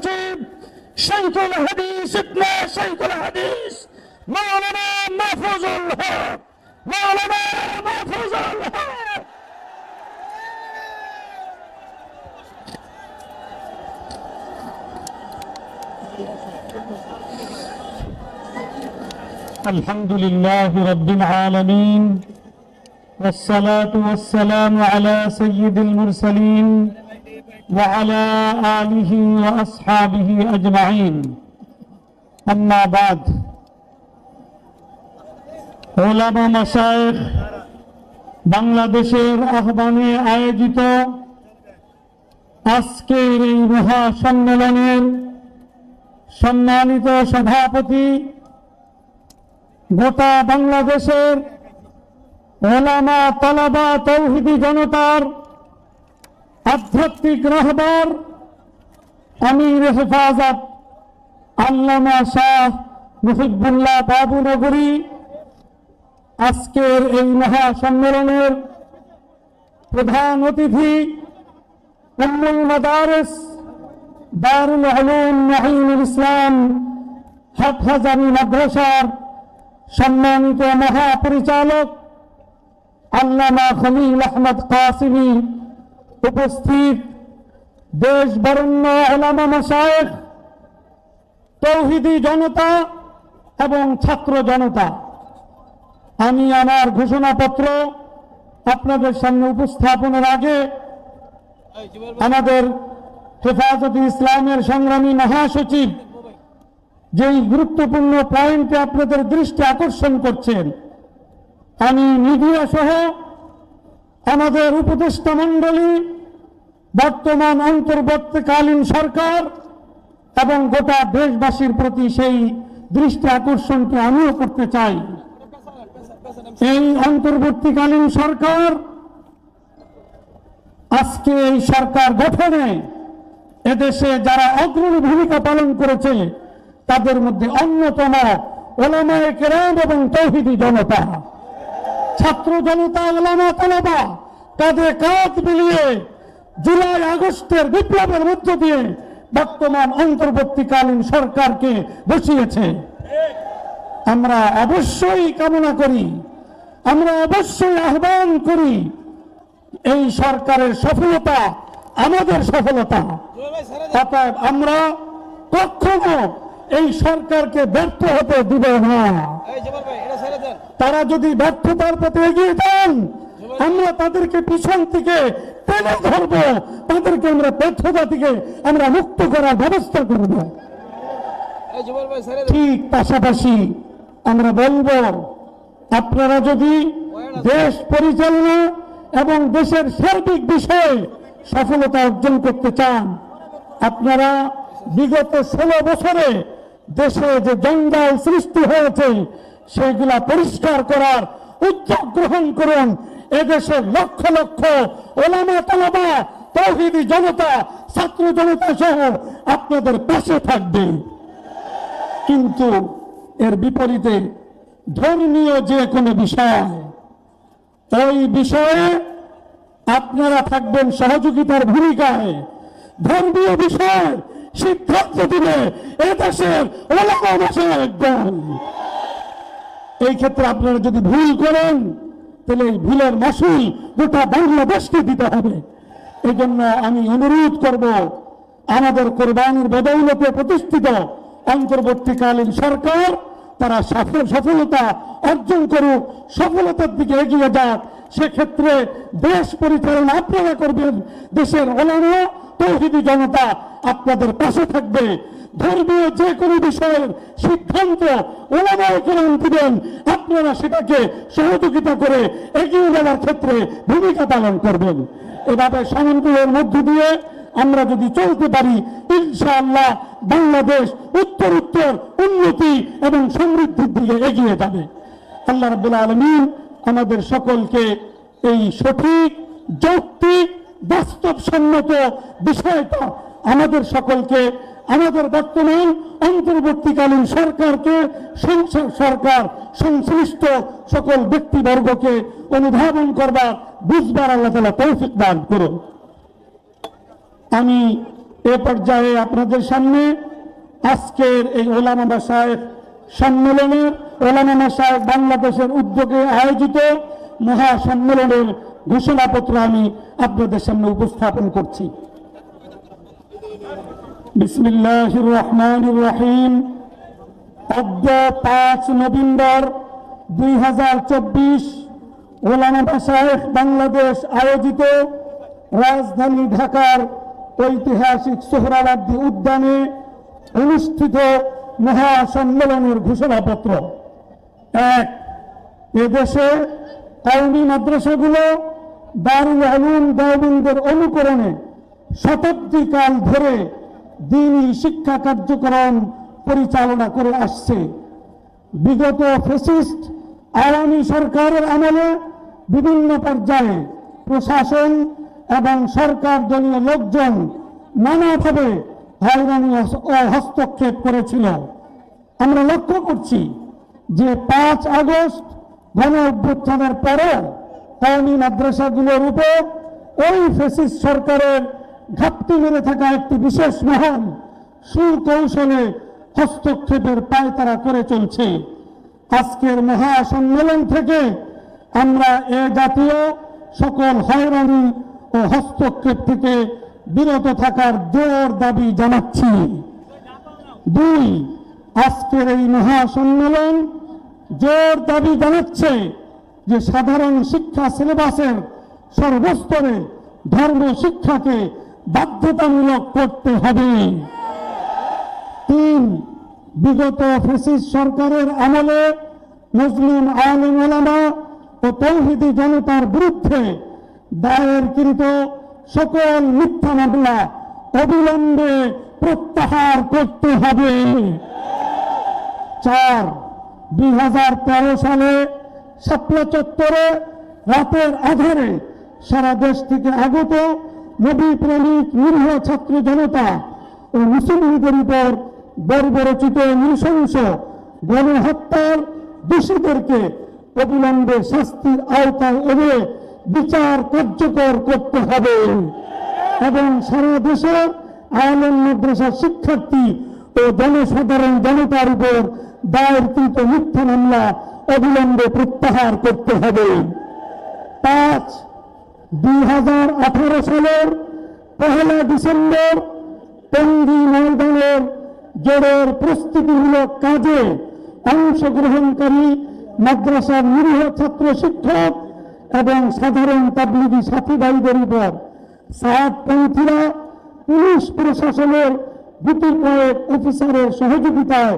عجيب شيخ الحديث ابن شيخ الحديث مولانا محفوظ الله مولانا محفوظ الله الحمد لله رب العالمين والصلاة والسلام على سيد المرسلين وعلى آله وأصحابه أجمعين أما بعد ওলামা মাসায়েখ বাংলাদেশের আহ্বানে আয়োজিত আজকের এই মহা সম্মেলনের সম্মানিত সভাপতি গোটা বাংলাদেশের ওলামা তালাবা তৌহিদি জনতার আধ্যাত্মিক রহবার, আমির হেফাজত, আল্লামা শাহ মুহিবুল্লাহ বাবু নগরী। আজকের এই মহা সম্মেলনের প্রধান অতিথি উম্মুল মাদারেস দারুল আলম নাহিনুল ইসলাম হাটহাজারি মাদ্রাসার সম্মানিত মহাপরিচালক আল্লামা খলিল আহমদ কাসিমি উপস্থিত দেশ বরণ্য আলামা মাসায়েখ তৌহিদি জনতা এবং ছাত্র জনতা। আমি আমার ঘোষণাপত্র আপনাদের সামনে উপস্থাপনের আগে আমাদের হেফাজত ইসলামের সংগ্রামী মহাসচিব যেই গুরুত্বপূর্ণ পয়েন্টে আপনাদের দৃষ্টি আকর্ষণ করছেন, আমি মিডিয়া সহ আমাদের উপদেষ্টা মণ্ডলী, বর্তমান অন্তর্বর্তীকালীন সরকার এবং গোটা দেশবাসীর প্রতি সেই দৃষ্টি আকর্ষণকে আমিও করতে চাই। এই অন্তর্বর্তীকালীন সরকার, আজকে এই সরকার গঠনে এদেশে যারা অগ্রণী ভূমিকা পালন করেছে, তাদের মধ্যে অন্যতম ওলামায়ে কেরাম এবং তৌহিদি জনতা। ছাত্র জনতা ওলামা তালাবা কাঁধে কাঁধ মিলিয়ে জুলাই আগস্টের বিপ্লবের মধ্য দিয়ে বর্তমান অন্তর্বর্তীকালীন সরকারকে বসিয়েছে। আমরা অবশ্যই কামনা করি, আমরা অবশ্যই আহ্বান করি, এই সরকারের সফলতা, আমাদের সফলতা। অতএব আমরা কখনো এই সরকারকে ব্যর্থ হতে দিব না। তারা যদি ব্যর্থতার পথে এগিয়ে যান আমরা তাদেরকে পিছন থেকে টেনে ধরব। তাদেরকে আমরা ব্যর্থতা থেকে আমরা মুক্ত করার ব্যবস্থা করব ঠিক পাশাপাশি আমরা বলব আপনারা যদি দেশ পরিচালনা এবং দেশের সার্বিক বিষয়ে সফলতা অর্জন করতে চান আপনারা বিগত ষোলো বছরে দেশে যে জঞ্জাল সৃষ্টি হয়েছে সেগুলা পরিষ্কার করার, উদ্যোগ গ্রহণ করুন। এদেশের লক্ষ লক্ষ ওলামা তালাবা, তৌহিদি জনতা, ছাত্র জনতা সহ আপনাদের পাশে থাকবে। কিন্তু এর বিপরীতে ধর্মীয় যে কোনো বিষয়, ওই বিষয়ে আপনারা থাকবেন সহযোগিতার ভূমিকায়। ধর্মীয় বিষয় সিদ্ধান্ত দিবে এদেশের ওলামা একদম। এই ক্ষেত্রে আপনারা যদি ভুল করেন, তাহলে এই ভুলের মাসুল গোটা বাংলাদেশকে দিতে হবে। এই জন্য আমি অনুরোধ করব, আমাদের কোরবানির বদৌলতে প্রতিষ্ঠিত অন্তর্বর্তীকালীন সরকার, তারা সফল সফলতা অর্জন করুক, সফলতার দিকে এগিয়ে যাক। সেক্ষেত্রে দেশ পরিচালনা আপনারা করবেন, দেশের ওলানো তৌহিদি জনতা আপনাদের পাশে থাকবে। ধর্মীয় যে কোনো বিষয়ের সিদ্ধান্ত ওলামায় দিবেন, আপনারা সেটাকে সহযোগিতা করে এগিয়ে যাওয়ার ক্ষেত্রে ভূমিকা পালন করবেন। এভাবে সমন্বয়ের মধ্য দিয়ে আমরা যদি চলতে পারি, ইনশাআল্লাহ বাংলাদেশ উত্তর উত্তর উন্নতি এবং সমৃদ্ধির দিকে এগিয়ে যাবে। আল্লাহ রাব্বুল আলমিন আমাদের সকলকে এই সঠিক, যৌক্তিক, বাস্তবসম্মত বিষয়টা আমাদের সকলকে আমাদের বর্তমান অন্তর্বর্তীকালীন সরকারকে সরকার, সংশ্লিষ্ট সকল ব্যক্তিবর্গকে অনুধাবন করবার, বুঝবার আল্লাহ তালা তৌফিক দান করুন। আমি এ পর্যায়ে আপনাদের সামনে আজকের এই ওলামা মাসায়েক সম্মেলনের ওলামা মাসায়েক বাংলাদেশের উদ্যোগে আয়োজিত মহা সম্মেলনের ঘোষণাপত্র আমি আপনাদের সামনে উপস্থাপন করছি। বিসমিল্লাহ রহমান রহিম অদ্য পাঁচ নভেম্বর দুই হাজার চব্বিশ, ওলামা মাসায়েক বাংলাদেশ আয়োজিত রাজধানী ঢাকার ঐতিহাসিক সোহরাওয়ার্দী উদ্যানে অনুষ্ঠিত মহাসম্মেলনের ঘোষণাপত্র। এক, এদেশে কওমি মাদ্রাসাগুলো দারুল আলুম দেওবন্দের অনুকরণে শতাব্দীকাল ধরে দিনই শিক্ষা কার্যক্রম পরিচালনা করে আসছে। বিগত ফেসিস্ট আওয়ামী সরকারের আমলে বিভিন্ন পর্যায়ে প্রশাসন এবং সরকার দলীয় লোকজন নানাভাবে হয়রানি ও হস্তক্ষেপ করেছিল। আমরা লক্ষ্য করছি যে পাঁচ আগস্ট গণ অভ্যুত্থানের পরে কওমি মাদ্রাসাগুলোর উপর ওই ফেসিস সরকারের ঘাপটি মেরে থাকা একটি বিশেষ মহান সুকৌশলে হস্তক্ষেপের পায়তারা করে চলছে। আজকের মহাসম্মেলন থেকে আমরা এ জাতীয় সকল হয়রানি ও হস্তক্ষেপ থেকে বিরত থাকার জোর দাবি জানাচ্ছি। দুই, আজকের এই মহাসম্মেলন জোর দাবি জানাচ্ছে যে সাধারণ শিক্ষা সিলেবাসের সর্বস্তরে ধর্ম শিক্ষাকে বাধ্যতামূলক করতে হবে। তিন, বিগত ফেসিস সরকারের আমলে মুসলিম আলিম ওলামা ও তৌহিদি জনতার বিরুদ্ধে দায়েরকৃত সকল মিথ্যা মামলা অবিলম্বে প্রত্যাহার করতে হবে। চার, দুই হাজার সালে শাপলা চত্বরে রাতের আধারে সারা দেশ থেকে আগত নবী প্রেমিক নিরীহ ছাত্র জনতা ও মুসলিমদের উপর বর্বরচিত নৃশংস গণহত্যার দোষীদেরকে অবিলম্বে শাস্তির আওতায় এনে বিচার কার্যকর করতে হবে। এবং সারা দেশের আলম মাদ্রাসার শিক্ষার্থী ও জনসাধারণ জনতার উপর দায়েরকৃত মিথ্যা মামলা অবিলম্বে প্রত্যাহার করতে হবে। পাঁচ দুই হাজার আঠারো সালের পহেলা ডিসেম্বর টঙ্গী ময়দানের জোরের প্রস্তুতিমূলক কাজে অংশগ্রহণকারী মাদ্রাসার নিরীহ ছাত্র শিক্ষক এবং সাধারণ তাবলিগি সাথী ভাইদের উপর সাতপন্থীরা পুলিশ প্রশাসনের দুটি কয়েক অফিসারের সহযোগিতায়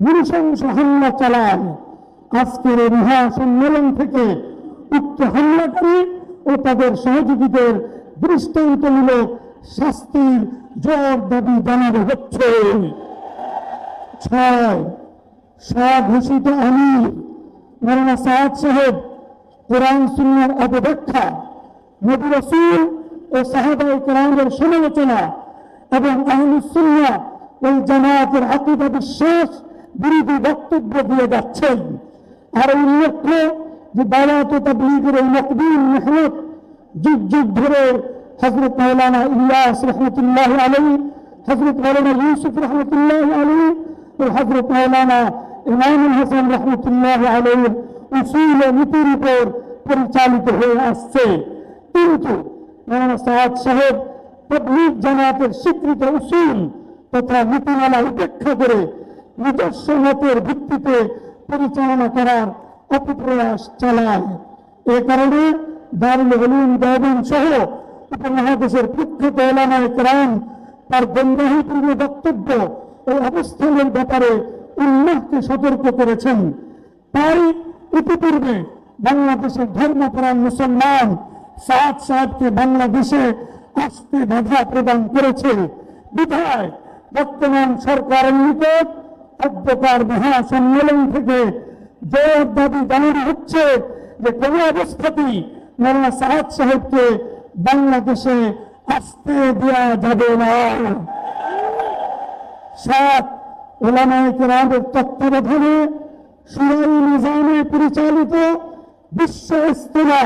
নৃশংস হামলা চালায় আজকের এই মহাসম্মেলন থেকে উক্ত হামলাকারী ও তাদের সহযোগীদের দৃষ্টান্তমূলক শাস্তির জোর দাবি জানানো হচ্ছে। ছয়, স্বঘোষিত আমির সাদ সাহেব, কোরআন সুন্নার অপব্যাখ্যা, নবী রসুল ও সাহাবাই কোরআনের সমালোচনা এবং আহমুসুল্লাহ ওই জামায়াতের আকিদা বিশ্বাস বিরোধী বক্তব্য দিয়ে যাচ্ছেন। আর উল্লেখ্য যে বালাত তাবলিগের এই মকবুল মেহনত যুগ যুগ ধরে হজরত মৌলানা ইলিয়াস রহমতুল্লাহ আলী হজরত মৌলানা ইউসুফ রহমতুল্লাহ আলী ও হজরত মৌলানা ইমামুল হাসান রহমতুল্লাহ আলীর উসুল নীতির উপর পরিচালিত হয়ে আসছে। কিন্তু মৌলানা সাহাদ সাহেব তবলিগ জামাতের স্বীকৃত উসুল তথা নীতিমালা উপেক্ষা করে নিজস্ব মতের ভিত্তিতে পরিচালনা করার অপপ্রয়াস চালায়। এ কারণে দারুল হলুম সহ উপমহাদেশের প্রখ্যাত এলামায় ক্রাম তার গন্ধাহীপূর্ণ বক্তব্য ও অবস্থানের ব্যাপারে উল্লাহকে সতর্ক করেছেন। তাই ইতিপূর্বে বাংলাদেশের ধর্মপ্রাণ মুসলমান সাদ সাহেবকে বাংলাদেশে আসতে বাধা প্রদান করেছে। বিধায় বর্তমান সরকারের নিকট অধ্যকার মহাসম্মেলন থেকে জোর দাবি জানানো হচ্ছে যে কোন অবস্থাতেই মৌলানা সাহাদ সাহেবকে বাংলাদেশে আসতে দেওয়া যাবে না। সাত ওলামায় কেরামের তত্ত্বাবধানে সুরাই নিজামে পরিচালিত বিশ্ব ইস্তেমা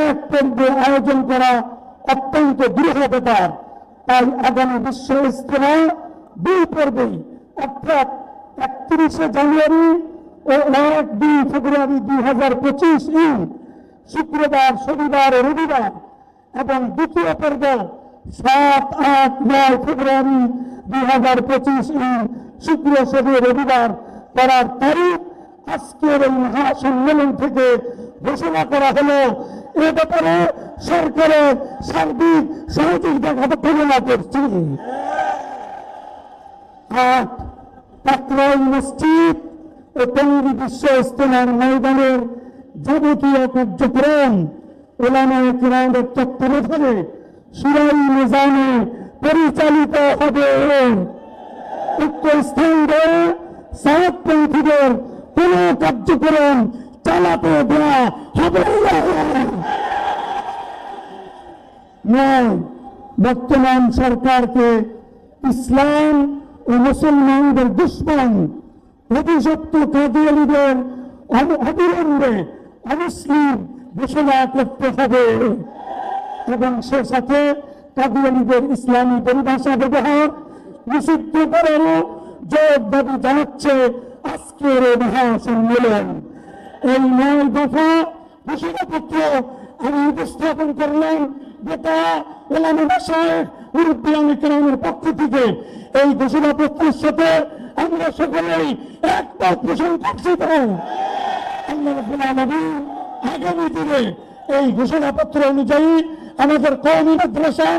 এক পর্বে আয়োজন করা অত্যন্ত দৃঢ় ব্যাপার তাই আগামী বিশ্ব ইস্তেমা দুই পর্বে অর্থাৎ একত্রিশে জানুয়ারি এক, দুই ফেব্রুয়ারি দুই হাজার পঁচিশ ইন শুক্রবার, শনিবার, রবিবার এবং দ্বিতীয় পর্ব সাত, আট, নয় ফেব্রুয়ারি দুই হাজার পঁচিশ ইন শুক্র, শনি, রবিবার করার তারিখ। আজকের এই মহাসম্মেলন থেকে ঘোষণা করা হলো, এ ব্যাপারে সরকারের সার্বিক সহযোগিতা কামনা করছি। আট, পাকরাই মসজিদ ও টঙ্গী বিশ্ব ইস্তেমার ময়দানের যাবতীয় কার্যক্রম ওলামা কিরামের সুরাই নিজামে পরিচালিত হবে। উক্ত স্থান ধরে সাতপন্থীদের কোন কার্যক্রম চালাতে দেওয়া হবে বর্তমান সরকারকে ইসলাম ও মুসলমানদের দুশ্মন অভিযুক্ত কাদিয়ালিদের অব- অবিলম্বে অমুসলিম ঘোষণা করতে হবে। এবং সে সাথে কাদিয়ালিদের ইসলামী পরিভাষা ব্যবহার নিষিদ্ধ করারও জোর দাবি জানাচ্ছে আজকের এই মহাসম্মেলন। এই নয় দফা ঘোষণাপত্র আমি উপস্থাপন করলাম যেটা ওলামা ভাষায় মুরব্বিয়ান ইকরামের পক্ষ থেকে। এই ঘোষণাপত্রের সাথে আমরা সকলেই একমত পোষণ করছি তো আগামী দিনে এই ঘোষণাপত্র অনুযায়ী আমাদের কওমি মাদ্রাসা